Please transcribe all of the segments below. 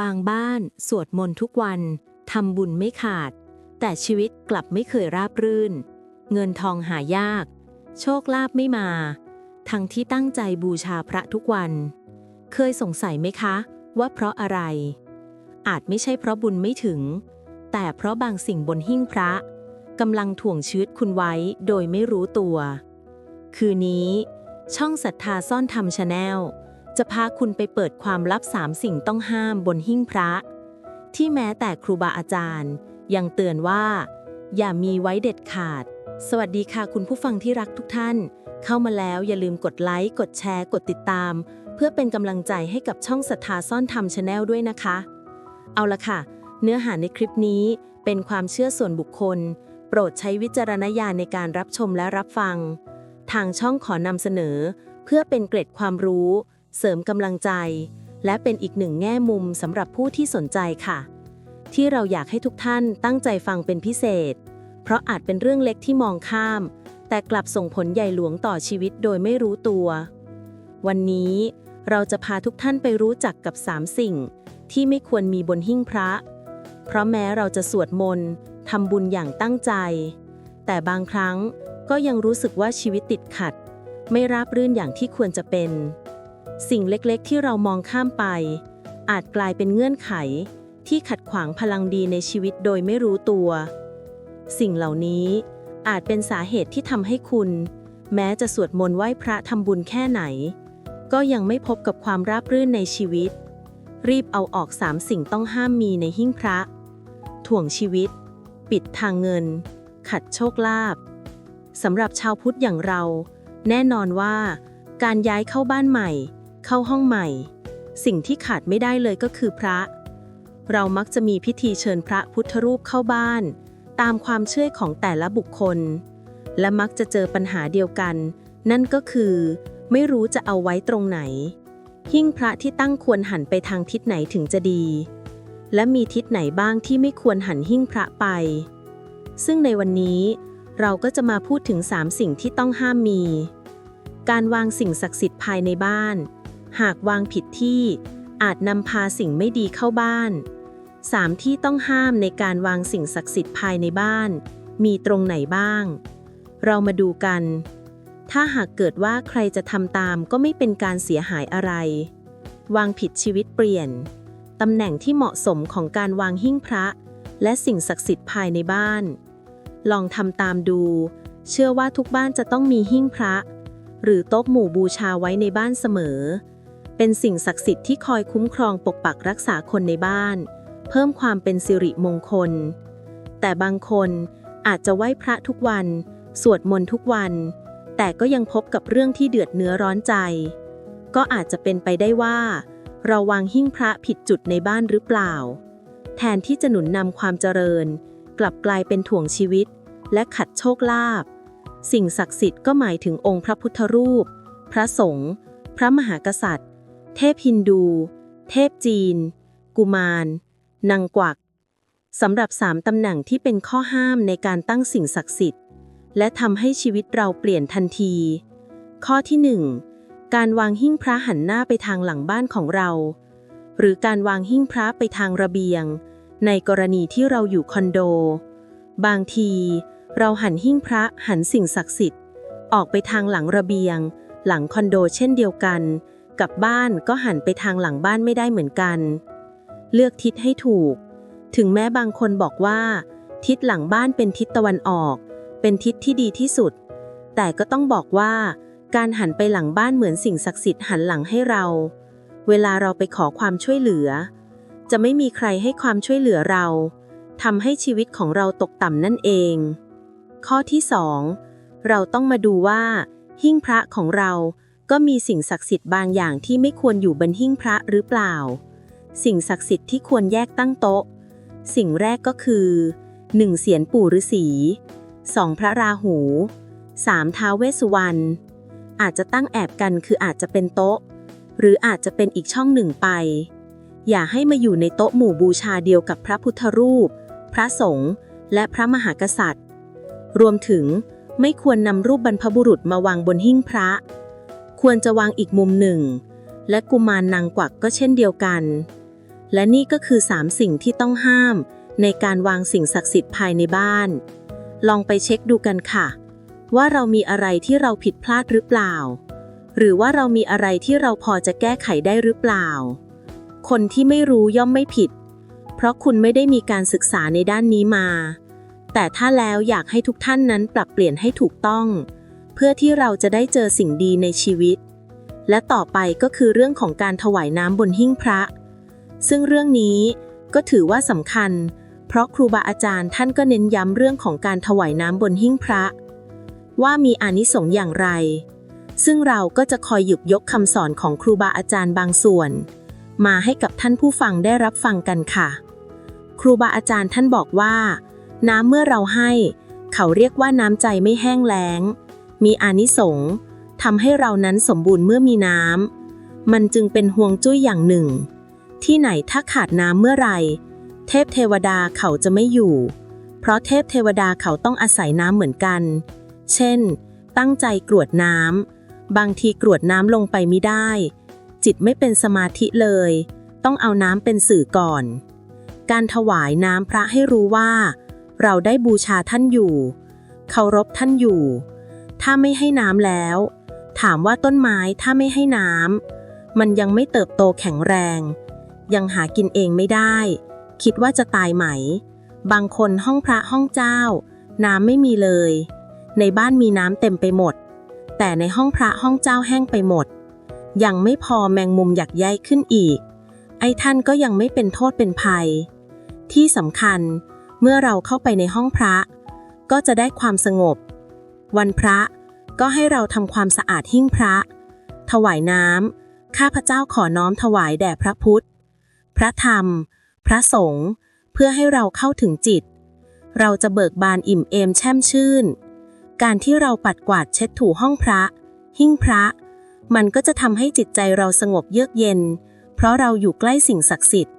บางบ้าน สวดมนต์ทุกวันทำบุญไม่ขาด แต่ชีวิตกลับไม่เคยราบรื่น เงินทองหายาก โชคลาภไม่มา ทั้งที่ตั้งใจบูชาพระทุกวัน เคยสงสัยไหมคะ ว่าเพราะอะไร อาจไม่ใช่เพราะบุญไม่ถึง แต่เพราะบางสิ่งบนหิ้งพระกำลังถ่วงชีวิตคุณไว้โดยไม่รู้ตัว คืนนี้ ช่องศรัทธาซ่อนธรรมชาแนล จะพาคุณไปเปิดความลับสามสิ่งต้องห้ามบนหิ้งพระ ที่แม้แต่ครูบาอาจารย์ ยังเตือนว่า อย่ามีไว้เด็ดขาด สวัสดีค่ะคุณผู้ฟังที่รักทุกท่าน เข้ามาแล้วอย่าลืมกดไลค์ กดแชร์ กดติดตาม เพื่อเป็นกำลังใจให้กับช่องศรัทธาซ่อนธรรมชาแนลด้วยนะคะ เอาละค่ะ เนื้อหาในคลิปนี้เป็นความเชื่อส่วนบุคคล โปรดใช้วิจารณญาณในการรับชมและรับฟัง ทางช่องขอนำเสนอ เพื่อเป็นเกร็ดความรู้ เสริมกำลังใจ และเป็นอีกหนึ่งแง่มุมสำหรับผู้ที่สนใจค่ะ ที่เราอยากให้ทุกท่านตั้งใจฟังเป็นพิเศษ เพราะอาจเป็นเรื่องเล็กที่มองข้าม แต่กลับส่งผลใหญ่หลวงต่อชีวิตโดยไม่รู้ตัว วันนี้เราจะพาทุกท่านไปรู้จักกับสามสิ่ง ที่ไม่ควรมีบนหิ้งพระ เพราะแม้เราจะสวดมนต์ทำบุญอย่างตั้งใจ แต่บางครั้งก็ยังรู้สึกว่าชีวิตติดขัด ไม่ราบรื่นอย่างที่ควรจะเป็น สิ่งเล็กๆ ที่เรามองข้ามไป อาจกลายเป็นเงื่อนไข ที่ขัดขวางพลังดีในชีวิตโดยไม่รู้ตัว สิ่งเหล่านี้อาจเป็นสาเหตุที่ทำให้คุณ แม้จะสวดมนต์ไหว้พระทำบุญแค่ไหน ก็ยังไม่พบกับความราบรื่นในชีวิต รีบเอาออกสามสิ่งต้องห้ามมีในหิ้งพระ ถ่วงชีวิต ปิดทางเงิน ขัดโชคลาภสำหรับชาวพุทธอย่างเรา แน่นอนว่า การย้ายเข้าบ้านใหม่ เข้าห้องใหม่ สิ่งที่ขาดไม่ได้เลยก็คือพระ เรามักจะมีพิธีเชิญพระพุทธรูปเข้าบ้าน ตามความเชื่อของแต่ละบุคคล และมักจะเจอปัญหาเดียวกัน นั่นก็คือ ไม่รู้จะเอาไว้ตรงไหน หิ้งพระที่ตั้งควรหันไปทางทิศไหนถึงจะดี และมีทิศไหนบ้างที่ไม่ควรหันหิ้งพระไป ซึ่งในวันนี้เราก็จะมาพูดถึง 3 สิ่งที่ต้องห้ามมี การวางสิ่งศักดิ์สิทธิ์ภายในบ้าน หากวางผิดที่ อาจนำพาสิ่งไม่ดีเข้าบ้าน 3 ที่ต้องห้ามในการวางสิ่งศักดิ์สิทธิ์ภายในบ้าน มีตรงไหนบ้าง เรามาดูกัน ถ้าหากเกิดว่าใครจะทำตามก็ไม่เป็นการเสียหายอะไร วางผิดชีวิตเปลี่ยน ตำแหน่งที่เหมาะสมของการวางหิ้งพระ และสิ่งศักดิ์สิทธิ์ภายในบ้าน ลองทำตามดู เชื่อว่าทุกบ้านจะต้องมีหิ้งพระ หรือโต๊ะหมู่บูชาไว้ในบ้านเสมอ เป็นสิ่งศักดิ์สิทธิ์ที่คอยคุ้มครองปกปักรักษาคนในบ้าน เพิ่มความเป็นสิริมงคล แต่บางคนอาจจะไหว้พระทุกวัน สวดมนต์ทุกวัน แต่ก็ยังพบกับเรื่องที่เดือดเนื้อร้อนใจ ก็อาจจะเป็นไปได้ว่า เราวางหิ้งพระผิดจุดในบ้านหรือเปล่า แทนที่จะหนุนนำความเจริญ กลับกลายเป็นถ่วงชีวิต และขัดโชคลาภสิ่งศักดิ์สิทธิ์ก็หมายถึงองค์พระพุทธรูป พระสงฆ์พระมหากษัตริย์ เทพฮินดู เทพจีน กุมาร นางกวักสำหรับสามตำแหน่งที่เป็นข้อห้ามในการตั้งสิ่งศักดิ์สิทธิ์ และทำให้ชีวิตเราเปลี่ยนทันที ข้อที่หนึ่งการวางหิ้งพระหันหน้าไปทางหลังบ้านของเรา หรือการวางหิ้งพระไปทางระเบียง ในกรณีที่เราอยู่คอนโด บางที เราหันหิ้งพระหันสิ่งศักดิ์สิทธิ์ ออกไปทางหลังระเบียง หลังคอนโดเช่นเดียวกัน กับบ้านก็หันไปทางหลังบ้านไม่ได้เหมือนกัน เลือกทิศให้ถูก ถึงแม้บางคนบอกว่า ทิศหลังบ้านเป็นทิศตะวันออก เป็นทิศที่ดีที่สุด แต่ก็ต้องบอกว่า การหันไปหลังบ้านเหมือนสิ่งศักดิ์สิทธิ์หันหลังให้เรา เวลาเราไปขอความช่วยเหลือ จะไม่มีใครให้ความช่วยเหลือเราทำให้ชีวิตของเราตกต่ำนั่นเอง ข้อที่2เราต้องมาดูว่า หิ้งพระของเรา ก็มีสิ่งศักดิ์สิทธิ์บางอย่างที่ไม่ควรอยู่บนหิ้งพระหรือเปล่า สิ่งศักดิ์สิทธิ์ที่ควรแยกตั้งโต๊ะ สิ่งแรกก็คือ 1. เสียนปู่ฤาษี 2. พระราหู 3. ท้าวเวสสุวรรณ อาจจะตั้งแอบกันคืออาจจะเป็นโต๊ะ หรืออาจจะเป็นอีกช่องหนึ่งไป อย่าให้มาอยู่ในโต๊ะหมู่บูชาเดียวกับพระพุทธรูป พระสงฆ์และพระมหากษัตริย์ รวมถึงไม่ควรนำรูปบรรพบุรุษมาวางบนหิ้งพระ ควรจะวางอีกมุมหนึ่ง และกุมารนางกวักก็เช่นเดียวกัน และนี่ก็คือ 3 สิ่งที่ต้องห้าม ในการวางสิ่งศักดิ์สิทธิ์ภายในบ้าน ลองไปเช็คดูกันค่ะ ว่าเรามีอะไรที่เราผิดพลาดหรือเปล่า หรือว่าเรามีอะไรที่เราพอจะแก้ไขได้หรือเปล่า คนที่ไม่รู้ย่อมไม่ผิด เพราะคุณไม่ได้มีการศึกษาในด้านนี้มา แต่ถ้าแล้วอยากให้ทุกท่านนั้นปรับเปลี่ยนให้ถูกต้อง เพื่อที่เราจะได้เจอสิ่งดีในชีวิต และต่อไปก็คือเรื่องของการถวายน้ำบนหิ้งพระ ซึ่งเรื่องนี้ก็ถือว่าสำคัญ เพราะครูบาอาจารย์ท่านก็เน้นย้ำเรื่องของการถวายน้ำบนหิ้งพระ ว่ามีอานิสงส์อย่างไร ซึ่งเราก็จะคอยหยิบยกคำสอนของครูบาอาจารย์บางส่วน มาให้กับท่านผู้ฟังได้รับฟังกันค่ะ ครูบาอาจารย์ท่านบอกว่า น้ำเมื่อเราให้ เขาเรียกว่าน้ำใจไม่แห้งแล้ง มีอานิสงส์ทำให้เรานั้นสมบูรณ์เมื่อมีน้ำ มันจึงเป็นห่วงจุ้ยอย่างหนึ่ง ที่ไหนถ้าขาดน้ำเมื่อไหรเทพเทวดาเขาจะไม่อยู่ เพราะเทพเทวดาเขาต้องอาศัยน้ำเหมือนกัน เช่น ตั้งใจกรวดน้ำ บางทีกรวดน้ำลงไปไม่ได้ จิตไม่เป็นสมาธิเลย ต้องเอาน้ำเป็นสื่อก่อน การถวายน้ำพระให้รู้ว่า เราได้บูชาท่านอยู่ เคารพท่านอยู่ ถ้าไม่ให้น้ำแล้ว ถามว่าต้นไม้ถ้าไม่ให้น้ำมันยังไม่เติบโตแข็งแรง ยังหากินเองไม่ได้ คิดว่าจะตายไหม บางคนห้องพระห้องเจ้า น้ำไม่มีเลย ในบ้านมีน้ำเต็มไปหมด แต่ในห้องพระห้องเจ้าแห้งไปหมด ยังไม่พอแมงมุมอยากใยขึ้นอีก ไอ้ท่านก็ยังไม่เป็นโทษเป็นภัย ที่สำคัญเมื่อเราเข้าไปในห้องพระ ก็จะได้ความสงบ วันพระก็ให้เราทำความสะอาดหิ้งพระ ถวายน้ำข้าพเจ้าขอน้อมถวายแด่พระพุทธ พระธรรม พระสงฆ์เพื่อให้เราเข้าถึงจิต เราจะเบิกบานอิ่มเอมแช่มชื่น การที่เราปัดกวาดเช็ดถูห้องพระ หิ้งพระ มันก็จะทำให้จิตใจเราสงบเยือกเย็น เพราะเราอยู่ใกล้สิ่งศักดิ์สิทธิ์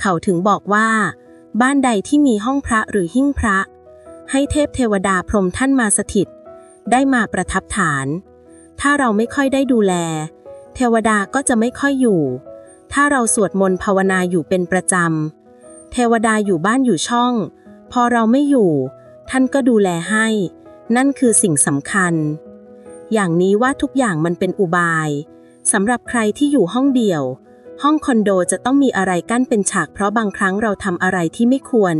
เขาถึงบอกว่า บ้านใดที่มีห้องพระหรือหิ้งพระ ให้เทพเทวดาพรหมท่านมาสถิต ได้มาประทับฐาน ถ้าเราไม่ค่อยได้ดูแล เทวดาก็จะไม่ค่อยอยู่ ถ้าเราสวดมนต์ภาวนาอยู่เป็นประจำ เทวดาอยู่บ้านอยู่ช่อง พอเราไม่อยู่ ท่านก็ดูแลให้ นั่นคือสิ่งสำคัญ อย่างนี้ว่าทุกอย่างมันเป็นอุบายสำหรับใครที่อยู่ห้องเดี่ยว ห้องคอนโดจะต้องมีอะไรกั้นเป็นฉากเพราะบางครั้งเราทำอะไรที่ไม่ควร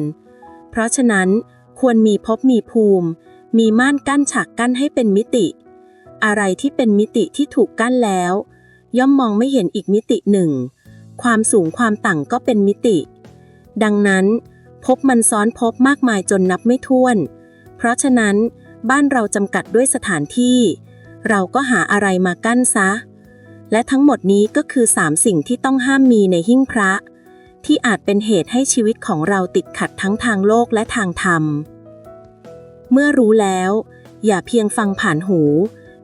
เพราะฉะนั้นควรมีภพมีภูมิ มีม่านกั้นฉากกั้นให้เป็นมิติ อะไรที่เป็นมิติที่ถูกกั้นแล้ว ย่อมมองไม่เห็นอีกมิติหนึ่ง ความสูงความต่างก็เป็นมิติ ดังนั้น พบมันซ้อนพบมากมายจนนับไม่ถ้วน เพราะฉะนั้น บ้านเราจำกัดด้วยสถานที่ เราก็หาอะไรมากั้นซะ และทั้งหมดนี้ก็คือสามสิ่งที่ต้องห้ามมีในหิ้งพระที่อาจเป็นเหตุให้ชีวิตของเราติดขัดทั้งทางโลกและทางธรรม เมื่อรู้แล้ว อย่าเพียงฟังผ่านหู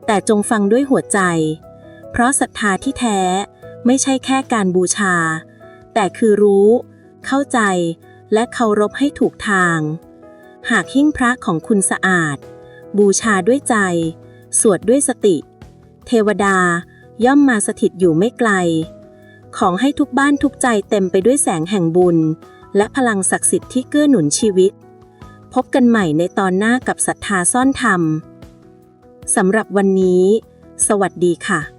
แต่จงฟังด้วยหัวใจ เพราะศรัทธาที่แท้ไม่ใช่แค่การบูชา แต่คือรู้ เข้าใจ และเคารพให้ถูกทาง หากหิ้งพระของคุณสะอาด บูชาด้วยใจ สวดด้วยสติ เทวดาย่อมมาสถิตอยู่ไม่ไกล ของให้ทุกบ้านทุกใจเต็มไปด้วยแสงแห่งบุญ และพลังศักดิ์สิทธิ์ที่เกื้อหนุนชีวิต บกันใหม่ในตอนหน้ากับศรัทธาซ่อนธรรมสำหรับวันนี้ สวัสดีค่ะ